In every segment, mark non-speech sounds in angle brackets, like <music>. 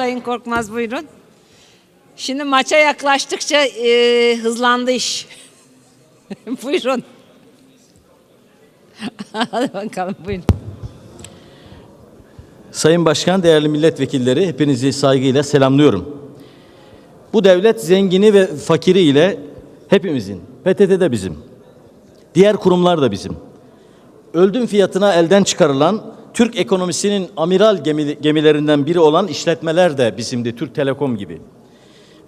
Sayın Korkmaz buyurun. Şimdi maça yaklaştıkça e, hızlandı iş. <laughs> buyurun. <laughs> Hadi bakalım buyurun. Sayın Başkan, değerli milletvekilleri hepinizi saygıyla selamlıyorum. Bu devlet zengini ve fakiri ile hepimizin, PTT de bizim, diğer kurumlar da bizim. Öldüm fiyatına elden çıkarılan Türk ekonomisinin amiral gemi- gemilerinden biri olan işletmeler de bizimdi, Türk Telekom gibi.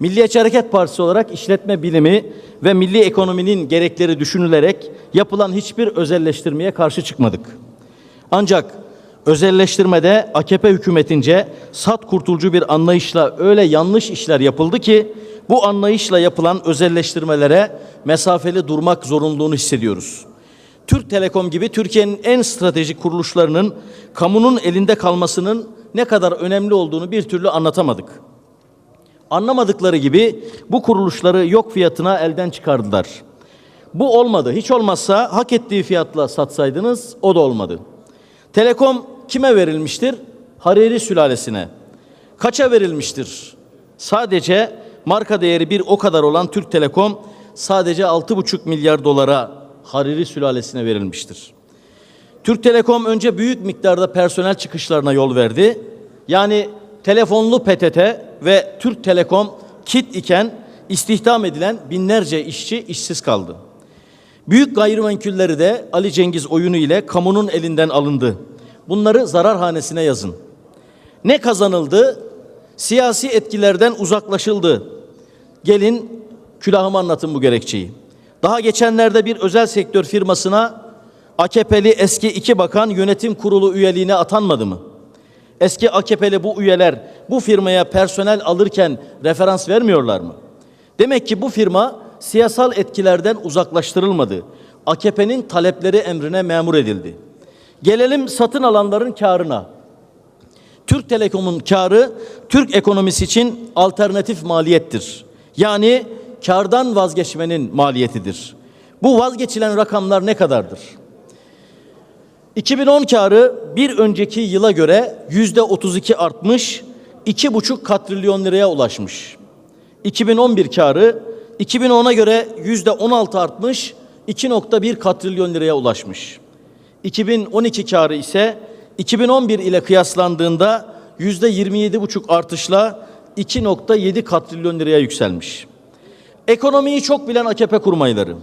Milliyetçi Hareket Partisi olarak işletme bilimi ve milli ekonominin gerekleri düşünülerek yapılan hiçbir özelleştirmeye karşı çıkmadık. Ancak özelleştirmede AKP hükümetince sat kurtulcu bir anlayışla öyle yanlış işler yapıldı ki bu anlayışla yapılan özelleştirmelere mesafeli durmak zorunluluğunu hissediyoruz. Türk Telekom gibi Türkiye'nin en stratejik kuruluşlarının kamunun elinde kalmasının ne kadar önemli olduğunu bir türlü anlatamadık. Anlamadıkları gibi bu kuruluşları yok fiyatına elden çıkardılar. Bu olmadı. Hiç olmazsa hak ettiği fiyatla satsaydınız o da olmadı. Telekom kime verilmiştir? Hariri sülalesine. Kaça verilmiştir? Sadece marka değeri bir o kadar olan Türk Telekom sadece 6,5 milyar dolara Hariri sülalesine verilmiştir. Türk Telekom önce büyük miktarda personel çıkışlarına yol verdi. Yani telefonlu PTT ve Türk Telekom kit iken istihdam edilen binlerce işçi işsiz kaldı. Büyük gayrimenkulleri de Ali Cengiz oyunu ile kamunun elinden alındı. Bunları zarar hanesine yazın. Ne kazanıldı? Siyasi etkilerden uzaklaşıldı. Gelin külahıma anlatın bu gerekçeyi. Daha geçenlerde bir özel sektör firmasına AKP'li eski iki bakan yönetim kurulu üyeliğine atanmadı mı? Eski AKP'li bu üyeler bu firmaya personel alırken referans vermiyorlar mı? Demek ki bu firma siyasal etkilerden uzaklaştırılmadı. AKP'nin talepleri emrine memur edildi. Gelelim satın alanların karına. Türk Telekom'un karı Türk ekonomisi için alternatif maliyettir. Yani kardan vazgeçmenin maliyetidir. Bu vazgeçilen rakamlar ne kadardır? 2010 karı bir önceki yıla göre yüzde 32 artmış, 2,5 katrilyon liraya ulaşmış. 2011 karı 2010'a göre yüzde 16 artmış, 2.1 katrilyon liraya ulaşmış. 2012 karı ise 2011 ile kıyaslandığında yüzde 27,5 artışla 2.7 katrilyon liraya yükselmiş. Ekonomiyi çok bilen AKP kurmayları.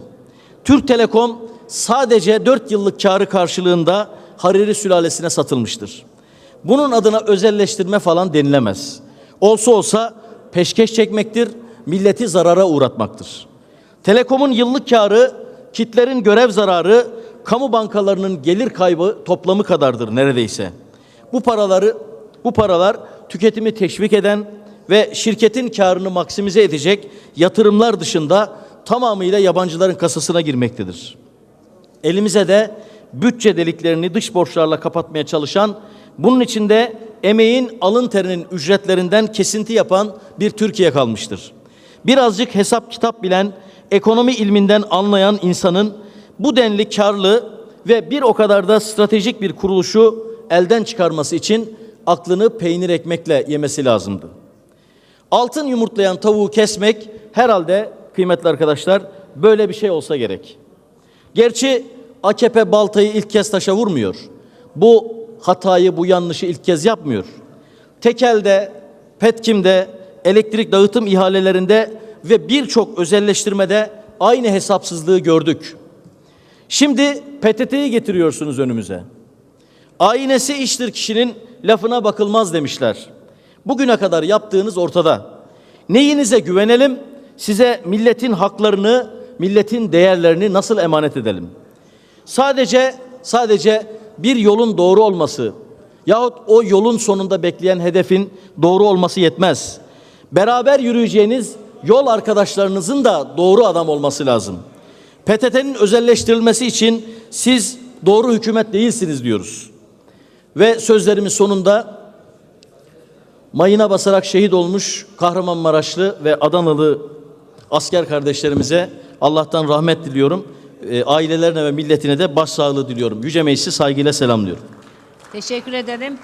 Türk Telekom sadece 4 yıllık karı karşılığında Hariri sülalesine satılmıştır. Bunun adına özelleştirme falan denilemez. Olsa olsa peşkeş çekmektir, milleti zarara uğratmaktır. Telekom'un yıllık karı, kitlerin görev zararı, kamu bankalarının gelir kaybı toplamı kadardır neredeyse. Bu paraları bu paralar tüketimi teşvik eden ve şirketin karını maksimize edecek yatırımlar dışında tamamıyla yabancıların kasasına girmektedir. Elimize de bütçe deliklerini dış borçlarla kapatmaya çalışan, bunun içinde emeğin alın terinin ücretlerinden kesinti yapan bir Türkiye kalmıştır. Birazcık hesap kitap bilen, ekonomi ilminden anlayan insanın bu denli karlı ve bir o kadar da stratejik bir kuruluşu elden çıkarması için aklını peynir ekmekle yemesi lazımdı. Altın yumurtlayan tavuğu kesmek herhalde kıymetli arkadaşlar böyle bir şey olsa gerek. Gerçi AKP baltayı ilk kez taşa vurmuyor. Bu hatayı, bu yanlışı ilk kez yapmıyor. Tekel'de, Petkim'de, elektrik dağıtım ihalelerinde ve birçok özelleştirmede aynı hesapsızlığı gördük. Şimdi PTT'yi getiriyorsunuz önümüze. Aynesi iştir kişinin lafına bakılmaz demişler. Bugüne kadar yaptığınız ortada. Neyinize güvenelim? Size milletin haklarını, milletin değerlerini nasıl emanet edelim? Sadece sadece bir yolun doğru olması yahut o yolun sonunda bekleyen hedefin doğru olması yetmez. Beraber yürüyeceğiniz yol arkadaşlarınızın da doğru adam olması lazım. PTT'nin özelleştirilmesi için siz doğru hükümet değilsiniz diyoruz. Ve sözlerimin sonunda mayına basarak şehit olmuş Kahramanmaraşlı ve Adanalı asker kardeşlerimize Allah'tan rahmet diliyorum. E, ailelerine ve milletine de başsağlığı diliyorum. Yüce Meclisi saygıyla selamlıyorum. Teşekkür ederim.